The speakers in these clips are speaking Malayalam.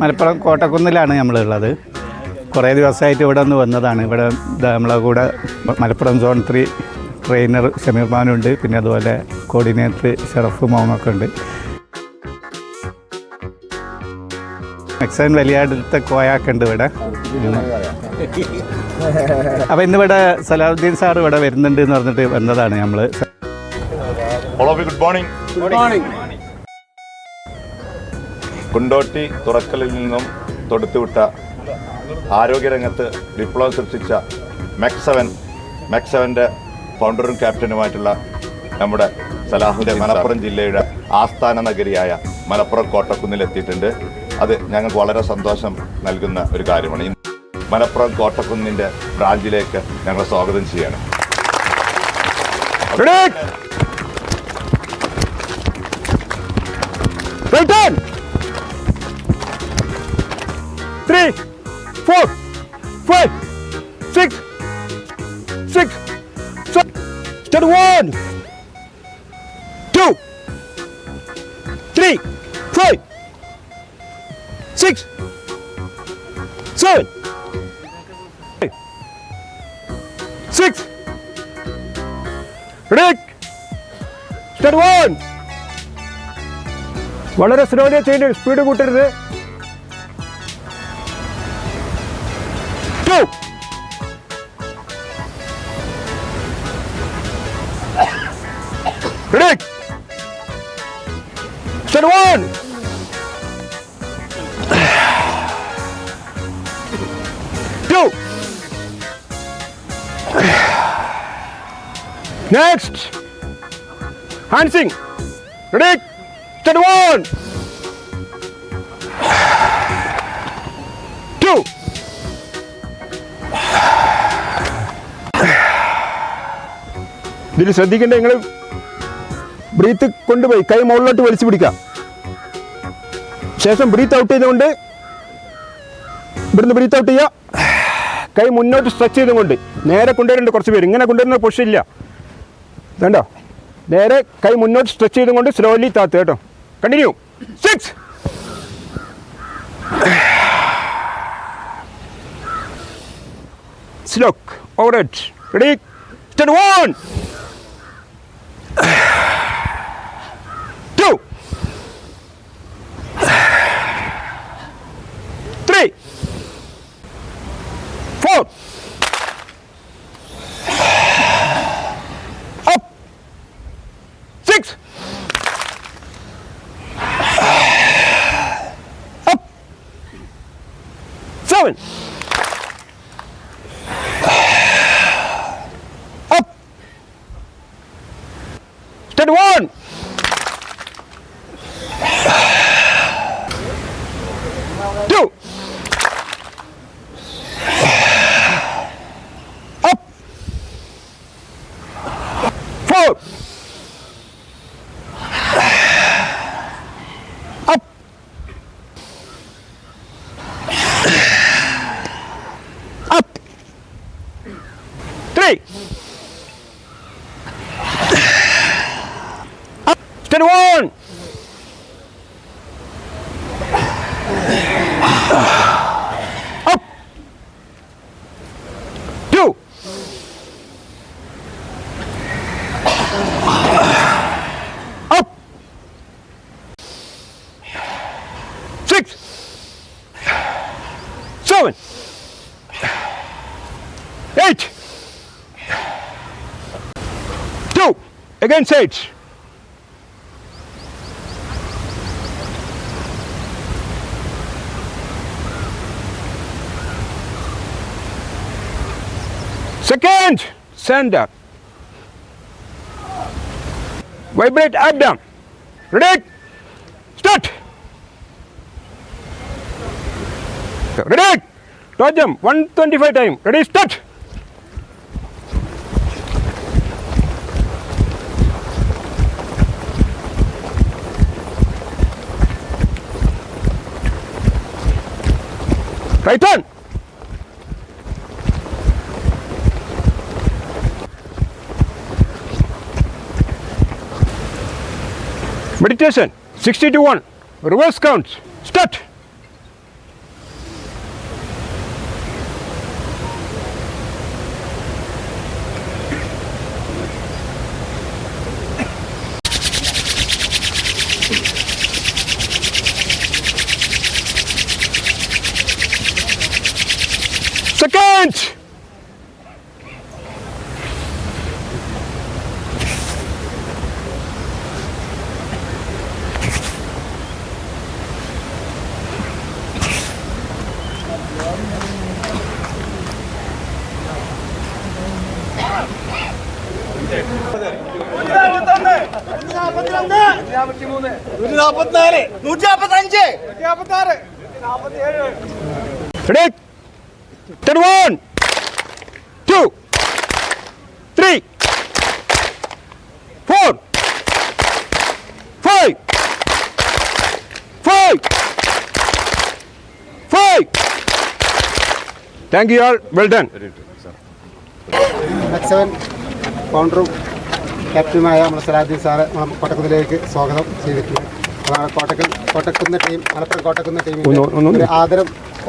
മലപ്പുറം കോട്ടക്കുന്നിലാണ് നമ്മളുള്ളത്. കുറേ ദിവസമായിട്ട് ഇവിടെ ഒന്ന് വന്നതാണ്. ഇവിടെ നമ്മളെ കൂടെ Malappuram zone three trainer Shameer മാനുണ്ട്. പിന്നെ അതുപോലെ കോർഡിനേറ്റർ ഷറഫ് മോങ്ങൊക്കെ ഉണ്ട്. മെക്സൻ വലിയാടത്തെ കോയാക്കുണ്ട് ഇവിടെ. അപ്പോൾ ഇന്നിവിടെ സലാഹുദ്ദീൻ സാർ ഇവിടെ വരുന്നുണ്ട് എന്ന് പറഞ്ഞിട്ട് വന്നതാണ് നമ്മൾ good morning good morning Kondotty തുറക്കലിൽ നിന്നും തൊടുത്തുവിട്ട ആരോഗ്യരംഗത്ത് വിപ്ലവം സൃഷ്ടിച്ച മെക്സവൻ മെക്സവന്റെ ഫൗണ്ടറും ക്യാപ്റ്റനുമായിട്ടുള്ള നമ്മുടെ സലാഹുദ്ദീൻ മലപ്പുറം ജില്ലയുടെ ആസ്ഥാന നഗരിയായ മലപ്പുറം കോട്ടക്കുന്നിൽ എത്തിയിട്ടുണ്ട് അത് ഞങ്ങൾക്ക് വളരെ സന്തോഷം നൽകുന്ന ഒരു കാര്യമാണ്. മലപ്പുറം കോട്ടക്കുന്നിന്റെ ബ്രാഞ്ചിലേക്ക് ഞങ്ങൾ സ്വാഗതം ചെയ്യണം Right on. four, five, six, six, seven. Start one, two, three, five, six, seven, eight, six. Ready? Start one. വളരെ സ്ലോലി ചെയ്യേണ്ടി സ്പീഡ് കൂട്ടരുത് Two. Ready? Start one. Two. Next. Hansing. Ready? Start one. ഇതിൽ ശ്രദ്ധിക്കേണ്ട നിങ്ങൾ ബ്രീത്ത് കൊണ്ടുപോയി കൈ മുകളിലോട്ട് വലിച്ചു പിടിക്കാം ശേഷം ബ്രീത്ത് ഔട്ട് ചെയ്തുകൊണ്ട് ഇവിടുന്ന് ബ്രീത്ത് ഔട്ട് ചെയ്യുക. കൈ മുന്നോട്ട് സ്ട്രെച്ച് ചെയ്തുകൊണ്ട് നേരെ കൊണ്ടുവരുന്നുണ്ട് കുറച്ച് പേര്. ഇങ്ങനെ കൊണ്ടുവരുന്ന പൊഷില്ല വേണ്ടോ നേരെ കൈ മുന്നോട്ട് സ്ട്രെച്ച് ചെയ്തുകൊണ്ട് സ്ലോലി താത്ത് കേട്ടോ. Continue six slow over ready steady one two three four up six up seven stand one. Two. Up. Four. Up. Up. Three stand one. Up two. Up six. Seven. Eight. Two. Against eight second up. Vibrate up down ready? Start. Ready? Touch them. 125 time. Ready? Start. Right meditation 60 to 1 reverse counts. Start. Ready? Turn one, two, three, four, five, five, five. Thank you all. ക്യാപ്റ്റനുമായ നമ്മുടെ സലാദ്ദീൻ സാറ് നമ്മുടെ കോട്ടക്കുന്നിലേക്ക് സ്വാഗതം ചെയ്തിട്ടുണ്ട്. അതാണ് കോട്ടക്കൽ കോട്ടക്കുന്ന ടീം മലപ്പുറം കോട്ടക്കുന്ന ഒരു ആദരം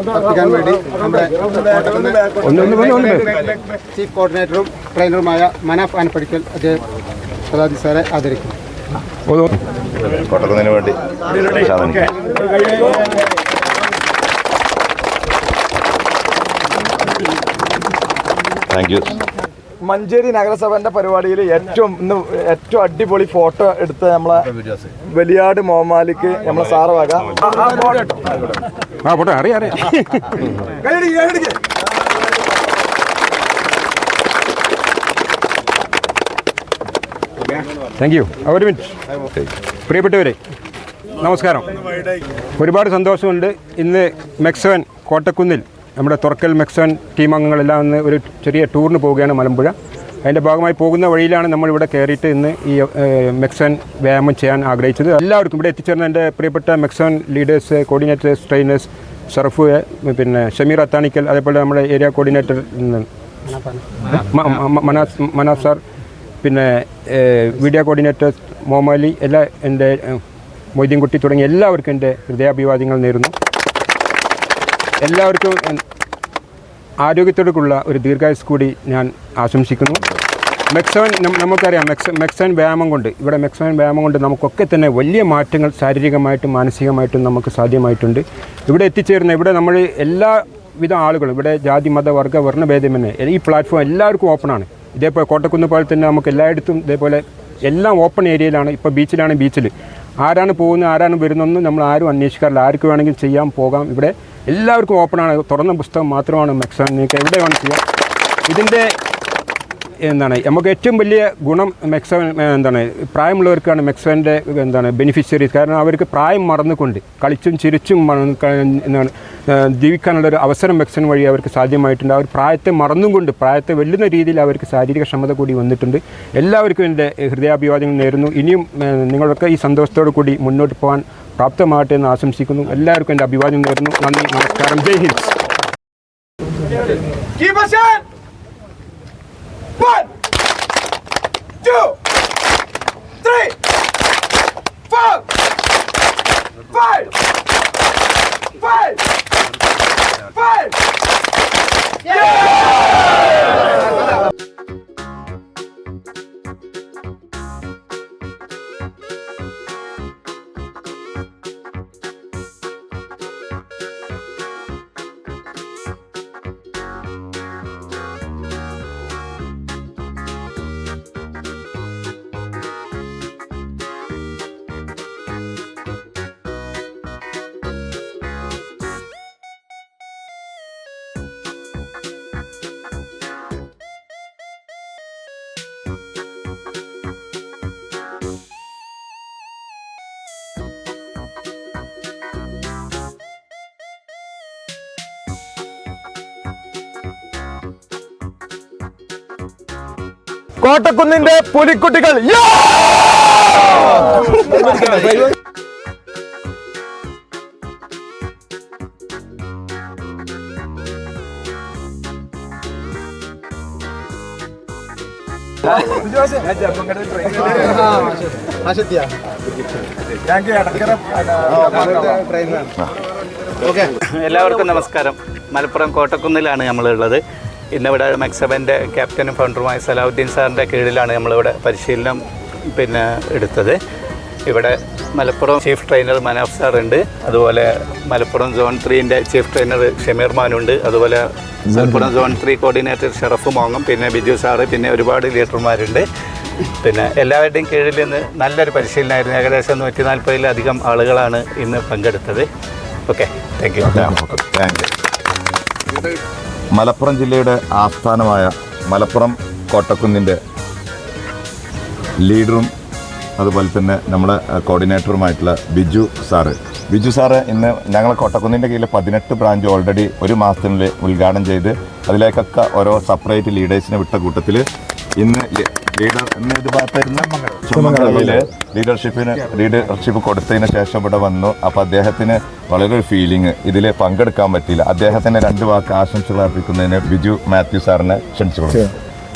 അർപ്പിക്കാൻ വേണ്ടി നമ്മുടെ ചീഫ് കോർഡിനേറ്ററും ട്രെയിനറുമായ മനാഫ് ആനപ്പടിക്കൽ അദ്ദേഹം സലാദ്ദീൻ സാറെ ആദരിക്കും കോട്ടക്കുന്നതിന് വേണ്ടി താങ്ക് യു മഞ്ചേരി നഗരസഭന്റെ പരിപാടിയിൽ ഏറ്റവും ഇന്ന് ഏറ്റവും അടിപൊളി ഫോട്ടോ എടുത്ത നമ്മളെ വലിയാട് മോമാലിക്ക് നമ്മളെ സാറ് വക. അറിയാം അറിയാം. താങ്ക് യു ഒരു മിനിറ്റ് പ്രിയപ്പെട്ടവരെ നമസ്കാരം. ഒരുപാട് സന്തോഷമുണ്ട്. ഇന്ന് മെക്സവൻ കോട്ടക്കുന്നിൽ നമ്മുടെ തുറക്കൽ മെക്സോൻ ടീം അംഗങ്ങളെല്ലാം ഇന്ന് ഒരു ചെറിയ ടൂറിന് പോവുകയാണ് മലമ്പുഴ. അതിന്റെ ഭാഗമായി പോകുന്ന വഴിയിലാണ് നമ്മളിവിടെ കയറിയിട്ട് ഇന്ന് ഈ മെക്സോൻ വ്യായാമം ചെയ്യാൻ ആഗ്രഹിച്ചത്. എല്ലാവർക്കും ഇവിടെ എത്തിച്ചേർന്ന എന്റെ പ്രിയപ്പെട്ട Mecseven leaders coordinators trainers Sharaf പിന്നെ ഷമീർ അത്താണിക്കൽ അതേപോലെ നമ്മുടെ area coordinator Manas Manas sir പിന്നെ വീഡിയോ കോർഡിനേറ്റർ മോമാലി എല്ലാ എന്റെ മൊയ്തീൻകുട്ടി തുടങ്ങിയ എല്ലാവർക്കും എന്റെ ഹൃദയാഭിവാദ്യങ്ങൾ നേരുന്നു. എല്ലാവർക്കും ആരോഗ്യത്തോടുള്ള ഒരു ദീർഘായുസ് കൂടി ഞാൻ ആശംസിക്കുന്നു. മെക്സോൻ നമുക്കറിയാം മെക്സ മെക്സോൻ വ്യായാമം കൊണ്ട് ഇവിടെ മെക്സോൻ വ്യായാമം കൊണ്ട് നമുക്കൊക്കെ തന്നെ വലിയ മാറ്റങ്ങൾ ശാരീരികമായിട്ടും മാനസികമായിട്ടും നമുക്ക് സാധ്യമായിട്ടുണ്ട്. ഇവിടെ എത്തിച്ചേരുന്ന ഇവിടെ നമ്മൾ എല്ലാ എല്ലാവിധ ആളുകളും ഇവിടെ ജാതി മത വർഗ വർണഭേദമെന്നെ ഈ പ്ലാറ്റ്ഫോം എല്ലാവർക്കും ഓപ്പണാണ് ഇതേപോലെ കോട്ടക്കുന്ന് പോലെ തന്നെ നമുക്ക് എല്ലായിടത്തും ഇതേപോലെ എല്ലാം ഓപ്പൺ ഏരിയയിലാണ് ഇപ്പോൾ ബീച്ചിലാണ് ബീച്ചിൽ ആരാണ് പോകുന്നത് ആരാണ് വരുന്നതെന്ന് നമ്മൾ ആരും അന്വേഷിക്കാറില്ല. ആർക്ക് വേണമെങ്കിലും ചെയ്യാം പോകാം. ഇവിടെ എല്ലാവർക്കും ഓപ്പൺ ആണ്. തുറന്ന പുസ്തകം മാത്രമാണ് മെക്സാൻ നിങ്ങൾക്ക് എവിടെ വേണം ചെയ്യാം. ഇതിന്റെ എന്താണ് നമുക്ക് ഏറ്റവും വലിയ ഗുണം മെക്സവൻ എന്താണ് പ്രായമുള്ളവർക്കാണ് മെക്സവന്റെ എന്താണ് ബെനിഫിഷ്യറീസ് കാരണം അവർക്ക് പ്രായം മറന്നുകൊണ്ട് കളിച്ചും ചിരിച്ചും എന്താണ് ജീവിക്കാനുള്ളൊരു അവസരം മെക്സൻ വഴി അവർക്ക് സാധ്യമായിട്ടുണ്ട്. അവർ പ്രായത്തെ മറന്നുകൊണ്ട് പ്രായത്തെ വെല്ലുന്ന രീതിയിൽ അവർക്ക് ശാരീരിക ക്ഷമത കൂടി വന്നിട്ടുണ്ട്. എല്ലാവർക്കും എന്റെ ഹൃദയാഭിവാദ്യങ്ങൾ നേരുന്നു. ഇനിയും നിങ്ങളൊക്കെ ഈ സന്തോഷത്തോടു കൂടി മുന്നോട്ട് പോകാൻ പ്രാപ്തമാകട്ടെ എന്ന് ആശംസിക്കുന്നു. എല്ലാവർക്കും എന്റെ അഭിവാദ്യം നേരുന്നു. നന്ദി നമസ്കാരം. ജയ് ഹിന്ദ്. കോട്ടക്കുന്നിന്റെ പുലിക്കുട്ടികൾ എല്ലാവർക്കും നമസ്കാരം മലപ്പുറം കോട്ടക്കുന്നിലാണ് നമ്മളുള്ളത് ഇന്നിവിടെ മെക്സബന്റെ ക്യാപ്റ്റനും ഫൗണ്ടറുമായ സലാഹുദ്ദീൻ സാറിന്റെ കീഴിലാണ് നമ്മളിവിടെ പരിശീലനം പിന്നെ എടുത്തത്. ഇവിടെ മലപ്പുറം ചീഫ് ട്രെയിനർ മനാഫ് സാറുണ്ട് അതുപോലെ മലപ്പുറം സോൺ ത്രീന്റെ ചീഫ് ട്രെയിനർ ഷമീർ മാനുണ്ട്. അതുപോലെ Malappuram zone three coordinator Sharaf മോങ്ങും. പിന്നെ ബിജു സാറ് പിന്നെ ഒരുപാട് ലീഡർമാരുണ്ട് പിന്നെ എല്ലാവരുടെയും കീഴിൽ നിന്ന് നല്ലൊരു പരിശീലനമായിരുന്നു. ഏകദേശം നൂറ്റി നാൽപ്പതിലധികം ആളുകളാണ് ഇന്ന് പങ്കെടുത്തത്. Okay thank you thank you Malappuram ജില്ലയുടെ ആസ്ഥാനമായ മലപ്പുറം കോട്ടക്കുന്നിന്റെ ലീഡറും അതുപോലെ തന്നെ നമ്മുടെ കോർഡിനേറ്ററുമായിട്ടുള്ള ബിജു സാറ്. ബിജു സാറ് ഇന്ന് ഞങ്ങൾ കോട്ടക്കുന്നിന്റെ കീഴിൽ പതിനെട്ട് ബ്രാഞ്ച് ഓൾറെഡി ഒരു മാസത്തിനുള്ളിൽ ഉദ്ഘാടനം ചെയ്ത് അതിലേക്കൊക്കെ ഓരോ സെപ്പറേറ്റ് ലീഡേഴ്സിനെ വിട്ട കൂട്ടത്തിൽ ഇന്ന് ലീഡർ ചുമങ്ങലയിൽ ലീഡർഷിപ്പിന് ലീഡർഷിപ്പ് കൊടുത്തതിന് ശേഷം ഇവിടെ വന്നു. അപ്പോൾ അദ്ദേഹത്തിന് വളരെ ഒരു ഫീലിംഗ് ഇതിൽ പങ്കെടുക്കാൻ പറ്റിയില്ല. അദ്ദേഹത്തിന് രണ്ട് വാക്ക് ആശംസകൾ അർപ്പിക്കുന്നതിന് ബിജു മാത്യു സാറിനെ ക്ഷണിച്ചു കൊടുക്കും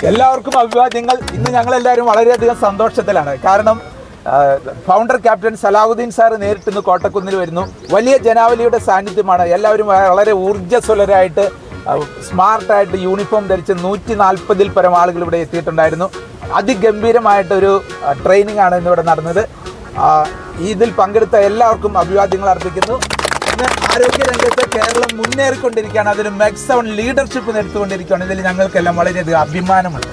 എല്ലാവർക്കും അഭിവാദ്യങ്ങൾ. ഇന്ന് ഞങ്ങൾ എല്ലാവരും വളരെയധികം സന്തോഷത്തിലാണ്. കാരണം ഫൗണ്ടർ ക്യാപ്റ്റൻ സലാഹുദ്ദീൻ സാർ നേരിട്ട് ഇന്ന് കോട്ടക്കുന്നിൽ വരുന്നു. വലിയ ജനാവലിയുടെ സാന്നിധ്യമാണ്. എല്ലാവരും വളരെ ഊർജസ്വലരായിട്ട് സ്മാർട്ടായിട്ട് യൂണിഫോം ധരിച്ച് നൂറ്റി നാൽപ്പതിൽ പരം ആളുകൾ ഇവിടെ എത്തിയിട്ടുണ്ടായിരുന്നു. അതിഗംഭീരമായിട്ടൊരു ട്രെയിനിങ് ആണ് ഇന്നിവിടെ നടന്നത്. ഇതിൽ പങ്കെടുത്ത എല്ലാവർക്കും അഭിവാദ്യങ്ങൾ അർപ്പിക്കുന്നു. ഇന്ന് ആരോഗ്യ രംഗത്ത് കേരളം മുന്നേറിക്കൊണ്ടിരിക്കുകയാണ്. അതിന് മെക്സൺ ലീഡർഷിപ്പ് നേടിക്കൊണ്ടിരിക്കുകയാണ് ഇതിൽ ഞങ്ങൾക്കെല്ലാം വളരെയധികം അഭിമാനമുണ്ട്.